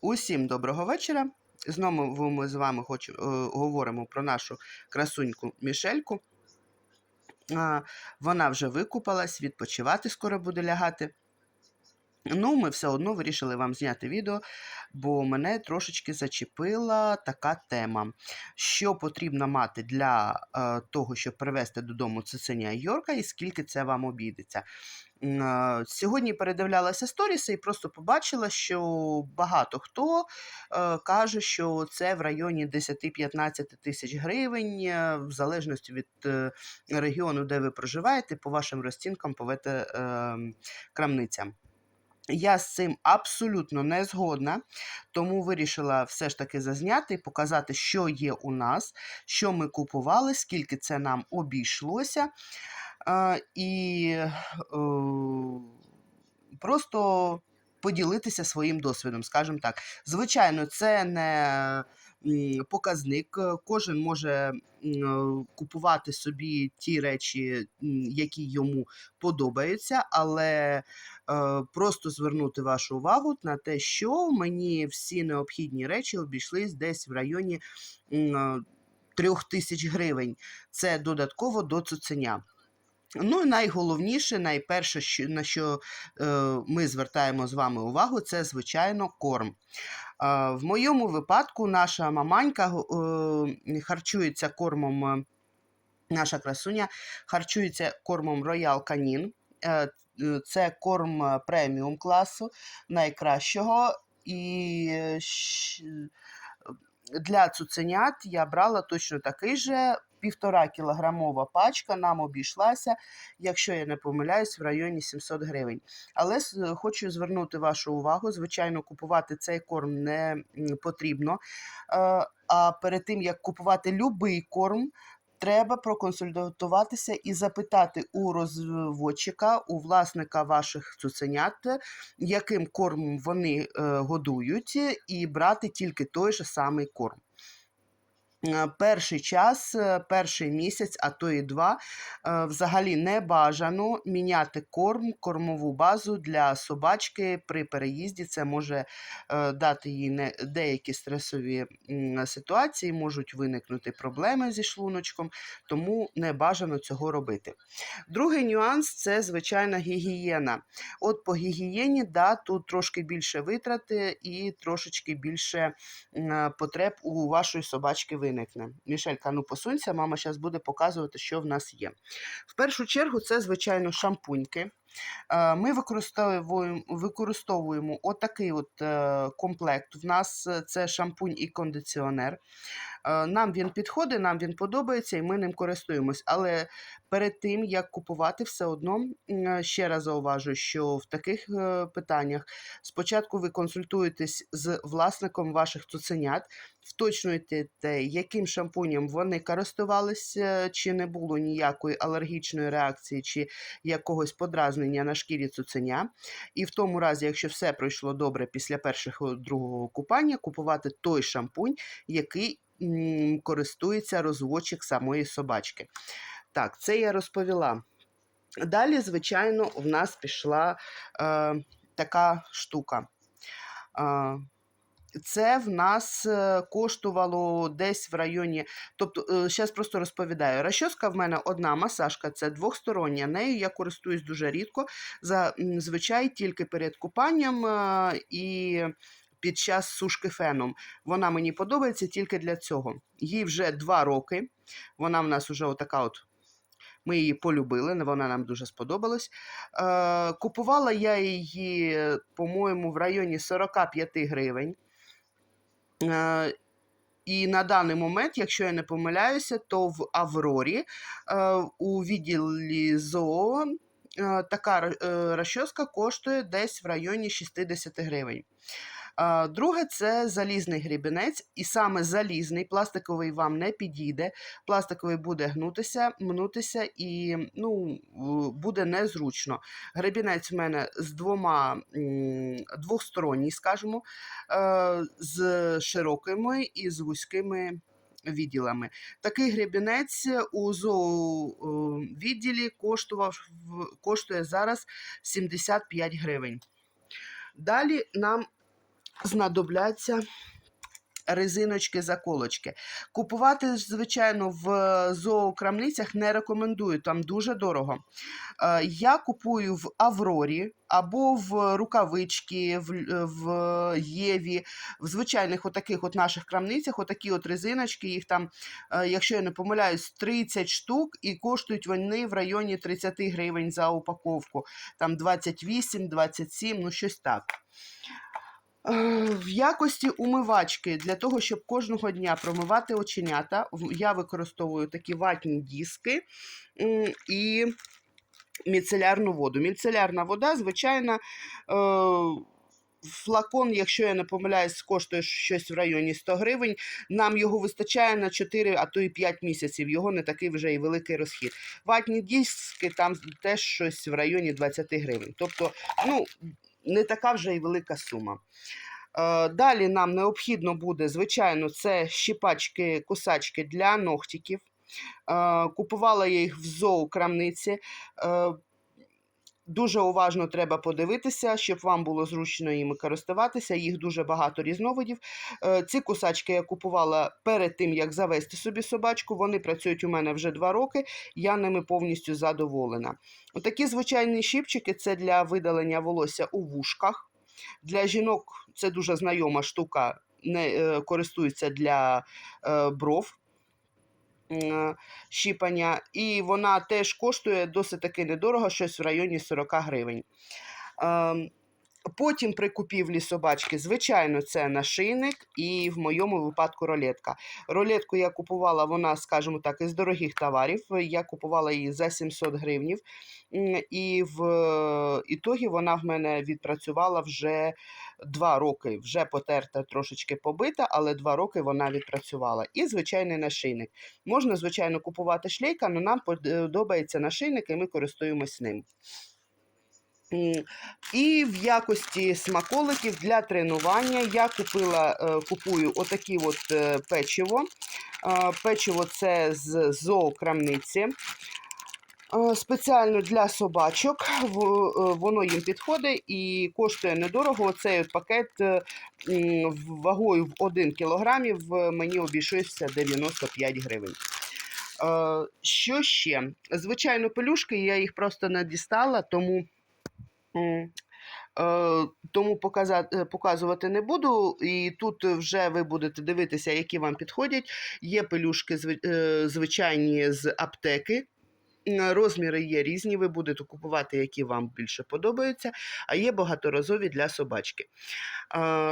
Усім доброго вечора. Знову ми з вами хоч, е, говоримо про нашу красуньку Мішельку. Е, вона вже викупалась, відпочивати скоро буде лягати. Ну, ми все одно вирішили вам зняти відео, бо мене трошечки зачепила така тема. Що потрібно мати для е, того, щоб привезти додому цуценя Йорка, і скільки це вам обійдеться. Е, Сьогодні передивлялася сторіси і просто побачила, що багато хто е, каже, що це в районі 10-15 тисяч гривень, е, в залежності від е, регіону, де ви проживаєте, по вашим розцінкам, по вете, е, крамницям. Я з цим абсолютно не згодна, тому вирішила все ж таки зазняти і показати, що є у нас, що ми купували, скільки це нам обійшлося. І е, просто поділитися своїм досвідом, скажімо так. Звичайно, це не показник. Кожен може купувати собі ті речі, які йому подобаються, але е, просто звернути вашу увагу на те, що мені всі необхідні речі обійшлись десь в районі е, трьох тисяч гривень. Це додатково до цуценя. Ну і найголовніше, найперше, що, на що е, ми звертаємо з вами увагу, це, звичайно, корм. Е, в моєму випадку наша маманька е, харчується кормом, е, наша красуня харчується кормом Royal Canin. Е, е, це корм е, преміум класу, найкращого. І для цуценят я брала точно такий же. Півтора кілограмова пачка нам обійшлася, якщо я не помиляюсь, в районі 700 гривень. Але с- хочу звернути вашу увагу, звичайно, купувати цей корм не потрібно. Е, А перед тим, як купувати будь-який корм, треба проконсультуватися і запитати у розводчика, у власника ваших цуценят, яким кормом вони е, годують, і брати тільки той же самий корм. Е, Перший час, е, перший місяць, а то і два, е, взагалі не бажано міняти корм, кормову базу для собачки при переїзді. Це може дати їй деякі стресові ситуації, можуть виникнути проблеми зі шлуночком, тому не бажано цього робити. Другий нюанс це звичайна гігієна. От по гігієні, да, тут трошки більше витрати і трошечки більше потреб у вашої собачки виникне. Мішелька, ну посунься, мама зараз буде показувати, що в нас є. В першу чергу, це, звичайно, шампуньки. Е, Ми використовуємо, використовуємо отакий от е, комплект. В нас е, це шампунь і кондиціонер. Е, Нам він підходить, нам він подобається і ми ним користуємось. Але перед тим, як купувати, все одно ще раз зауважую, що в таких е, питаннях спочатку ви консультуєтесь з власником ваших цуценят, вточнюєте, те, яким шампунем вони користувалися, чи не було ніякої алергічної реакції, чи якогось подразнення на шкірі цуценя. І в тому разі, якщо все пройшло добре після першого другого купання, купувати той шампунь, який м, користується розводчик самої собачки. Так, це я розповіла. Далі, звичайно, в нас пішла е, така штука. Е, це в нас е, коштувало десь в районі. Тобто, зараз просто розповідаю. Розчоска в мене одна масажка, це двохстороння. Нею я користуюсь дуже рідко. Зазвичай тільки перед купанням е, і під час сушки феном. Вона мені подобається тільки для цього. Їй вже два роки. Вона в нас вже отака от. Ми її полюбили, вона нам дуже сподобалась. Е, купувала я її, по-моєму, в районі 45 гривень. Е, і на даний момент, якщо я не помиляюся, то в Аврорі е, у відділі ЗОО е, така розчоска коштує десь в районі 60 гривень. Е, Друге, це залізний грібінець, і саме залізний, пластиковий вам не підійде. Пластиковий буде гнутися, мнутися і ну, буде незручно. Гребінець в мене з двома м, двохсторонній, скажімо, е, з широкими і з вузькими відділами. Такий гребінець у зоовідділі коштував коштує зараз 75 гривень. Далі нам знадобляться резиночки, заколочки. Купувати, звичайно, в зоокрамницях не рекомендую, там дуже дорого. Е, Я купую в Аврорі або в рукавички, в, в Єві, в звичайних отаких от наших крамницях, отакі от резиночки, їх там, е, якщо я не помиляюсь, 30 штук, і коштують вони в районі 30 гривень за упаковку. Там 28, 27, ну щось так. Е, В якості умивачки для того, щоб кожного дня промивати оченята, я використовую такі ватні диски і міцелярну воду. Міцелярна вода, звичайно, е, флакон, якщо я не помиляюсь, коштує щось в районі 100 гривень. Нам його вистачає на 4, а то і 5 місяців. Його не такий вже і великий розхід. Ватні диски там теж щось в районі 20 гривень. Тобто, ну, не така вже і велика сума. Е, Далі нам необхідно буде, звичайно, це щіпачки, кусачки для ногтиків. Е, Купувала я їх в зоокрамниці. Е, Дуже уважно треба подивитися, щоб вам було зручно їми користуватися. Їх дуже багато різновидів. Е, Ці кусачки я купувала перед тим, як завести собі собачку. Вони працюють у мене вже два роки. Я ними повністю задоволена. Отакі звичайні щіпчики це для видалення волосся у вушках. Для жінок це дуже знайома штука, не е, користується для е, бров щіпання, і вона теж коштує досить таки недорого, щось в районі 40 гривень. Ем, Потім при купівлі собачки, звичайно, це нашийник і в моєму випадку ролетка. Ролетку я купувала, вона, скажімо так, із дорогих товарів. Я купувала її за 700 гривнів. І в е, ітогі вона в мене відпрацювала вже два роки. Вже потерта, трошечки побита, але два роки вона відпрацювала. І звичайний нашийник. Можна, звичайно, купувати шлейка, але нам подобається нашийник, і ми користуємось ним. І в якості смаколиків для тренування я купила, е, купую отакі от е, печиво. Е, Печиво це з зоокрамниці. Е, Спеціально для собачок е, воно їм підходить і коштує недорого. Оцей пакет е, вагою в 1 кг мені обійшовся 95 гривень. Що ще? Звичайно, пелюшки, я їх просто не дістала, тому. Тому показати, показувати не буду. І тут вже ви будете дивитися, які вам підходять. Є пелюшки звичайні з аптеки. Розміри є різні, ви будете купувати, які вам більше подобаються, а є багаторазові для собачки.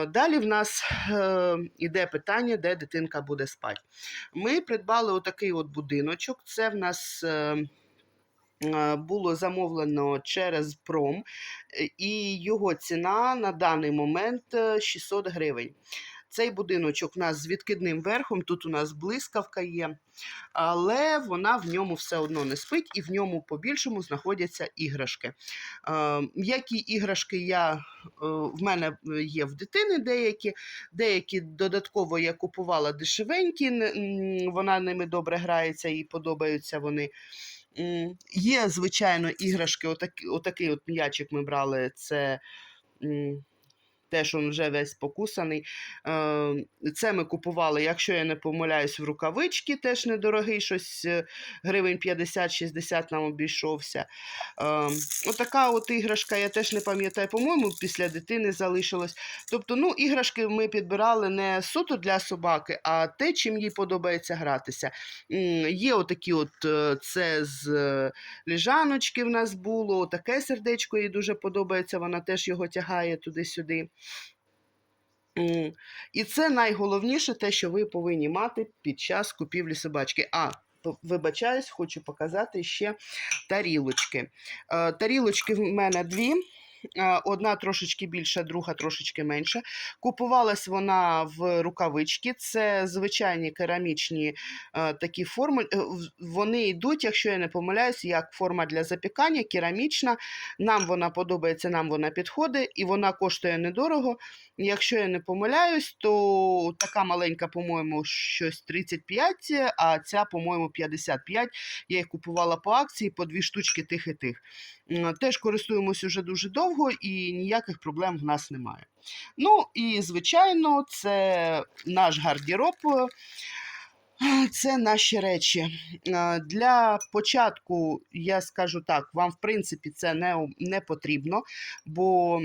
Далі в нас е, іде питання, де дитинка буде спати. Ми придбали отакий от будиночок. Це в нас. е, е, Було замовлено через пром, і його ціна на даний момент е, 600 гривень. Цей будиночок у нас з відкидним верхом, тут у нас блискавка є, але вона в ньому все одно не спить, і в ньому побільшому знаходяться іграшки. Е, Які іграшки я, е, в мене є в дитини деякі, деякі додатково я купувала дешевенькі, вона ними добре грається і подобаються вони. Є, звичайно, іграшки, отакі, отакий от м'ячик ми брали, це теж він вже весь покусаний. Е, Це ми купували, якщо я не помиляюсь, в рукавички, теж недорогий, щось е, гривень 50-60 нам обійшовся. Е, Отака от іграшка, я теж не пам'ятаю, по-моєму, після дитини залишилось. Тобто, ну, іграшки ми підбирали не суто для собаки, а те, чим їй подобається гратися. Є отакі от, е, це з е, ліжаночки в нас було, таке сердечко їй дуже подобається, вона теж його тягає туди-сюди. І це найголовніше, те, що ви повинні мати під час купівлі собачки. А, вибачаюсь, хочу показати ще тарілочки. Е, Тарілочки в мене дві. Е, Одна трошечки більша, друга трошечки менша. Купувалась вона в рукавички. Це звичайні керамічні е, такі форми. Е, Вони йдуть, якщо я не помиляюсь, як форма для запікання, керамічна. Нам вона подобається, нам вона підходить, і вона коштує недорого. Якщо я не помиляюсь, то така маленька, по-моєму, щось 35, а ця, по-моєму, 55. Я їх купувала по акції по дві штучки тих і тих. Теж користуємось уже дуже довго. Довго і ніяких проблем в нас немає. Ну і, звичайно, це наш гардероб. Це наші речі. Для початку, я скажу так, вам, в принципі, це не, не потрібно, бо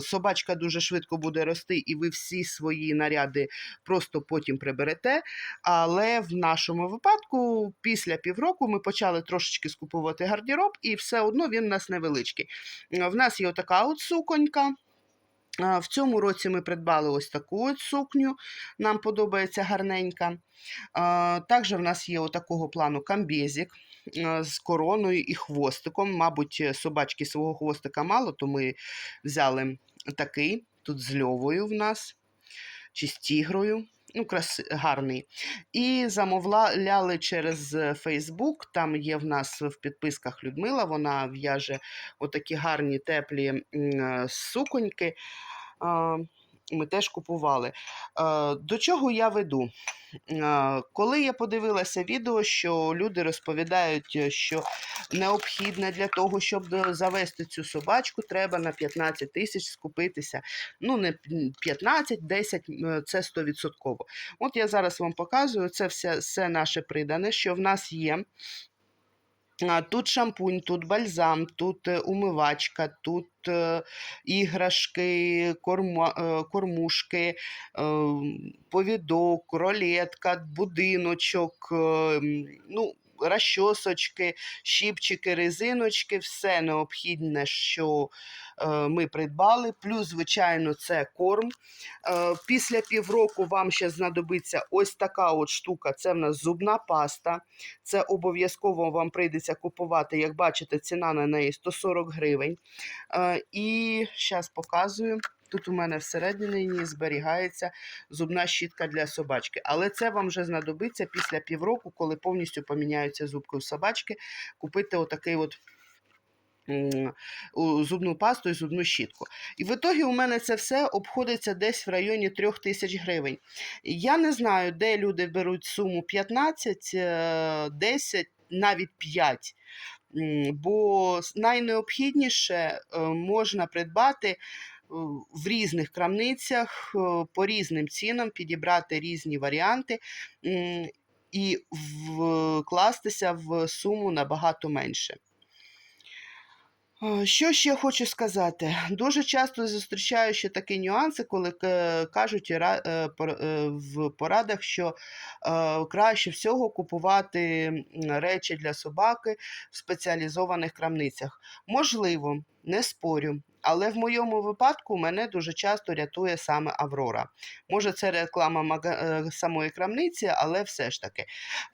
собачка дуже швидко буде рости, і ви всі свої наряди просто потім приберете. Але в нашому випадку, після півроку, ми почали трошечки скуповувати гардероб, і все одно він у нас невеличкий. В нас є отака от суконька. В цьому році ми придбали ось таку от сукню, нам подобається гарненька. Також в нас є отакого плану камбезик е, з короною і хвостиком. Мабуть, собачки свого хвостика мало, то ми взяли такий. Тут з льовою в нас, чи з тігрою. Ну, крас... гарний. І замовляли через Фейсбук. Там є в нас в підписках Людмила. Вона в'яже отакі гарні теплі е, суконьки. Ми теж купували. Е, До чого я веду? Е, Коли я подивилася відео, що люди розповідають, е, що необхідне для того, щоб завести цю собачку, треба на 15 тисяч скупитися. Ну, не 15, 10 е, це 100%. От я зараз вам показую, це все, все наше придане, що в нас є. Тут шампунь, тут бальзам, тут е, умивачка, тут іграшки, корма, е, кормушки, повідок, ролетка, будиночок, ну, розчосочки, щіпчики, резиночки, все необхідне, що е, ми придбали. Плюс, звичайно, це корм. Е, Після півроку вам ще знадобиться ось така от штука. Це в нас зубна паста. Це обов'язково вам прийдеться купувати. Як бачите, ціна на неї 140 гривень. Е, І зараз показую. Тут у мене всередині зберігається зубна щітка для собачки. Але це вам вже знадобиться після півроку, коли повністю поміняються зубки у собачки, купити отакий от зубну пасту і зубну щітку. І в ітогі у мене це все обходиться десь в районі 3 тисяч гривень. Я не знаю, де люди беруть суму 15, е, 10, навіть 5. Бо найнеобхідніше е, можна придбати е, в різних крамницях е, по різним цінам, підібрати різні варіанти і вкластися в суму набагато менше. Е, Що ще хочу сказати? Дуже часто зустрічаю ще такі нюанси, коли е, кажуть е, е, в порадах, що е, краще всього купувати речі для собаки в спеціалізованих крамницях. Можливо, не спорю. Але в моєму випадку мене дуже часто рятує саме Аврора. Може, це реклама е, самої крамниці, але все ж таки.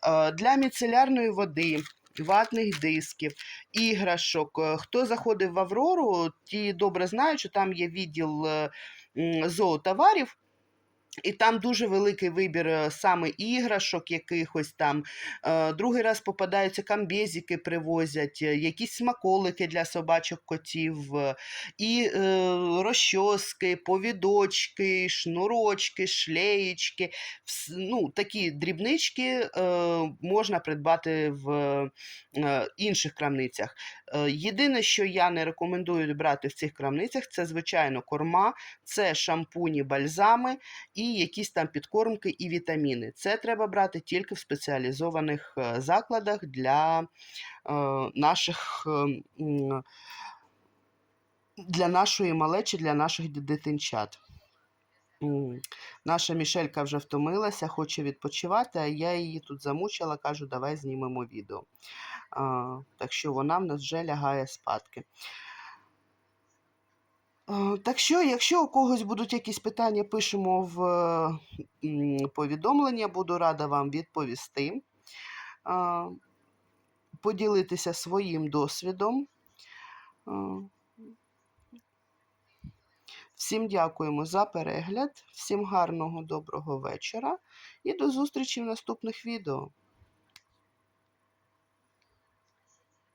Е, Для міцелярної води, ватних дисків, іграшок. Е, Хто заходив в Аврору, ті добре знають, що там є відділ зоотоварів. І там дуже великий вибір е, саме іграшок, якихось там. Е, Другий раз попадаються камбезики, привозять, е, якісь смаколики для собачок котів, і розчоски, повідочки, шнурочки, шлеєчки. Ну, такі дрібнички можна придбати в інших крамницях. Е, Єдине, що я не рекомендую брати в цих крамницях, це звичайно корма, це шампуні, бальзами і якісь там підкормки і вітаміни. Це треба брати тільки в спеціалізованих е, закладах для е, наших. Для нашої малечі, для наших дитинчат. Наша Мішелька вже втомилася, хоче відпочивати, а я її тут замучила, кажу, давай знімемо відео. А, так що вона в нас вже лягає спадки. Так що, якщо у когось будуть якісь питання, пишемо в повідомлення, буду рада вам відповісти, поділитися своїм досвідом. Всім дякуємо за перегляд, всім гарного доброго вечора і до зустрічі в наступних відео.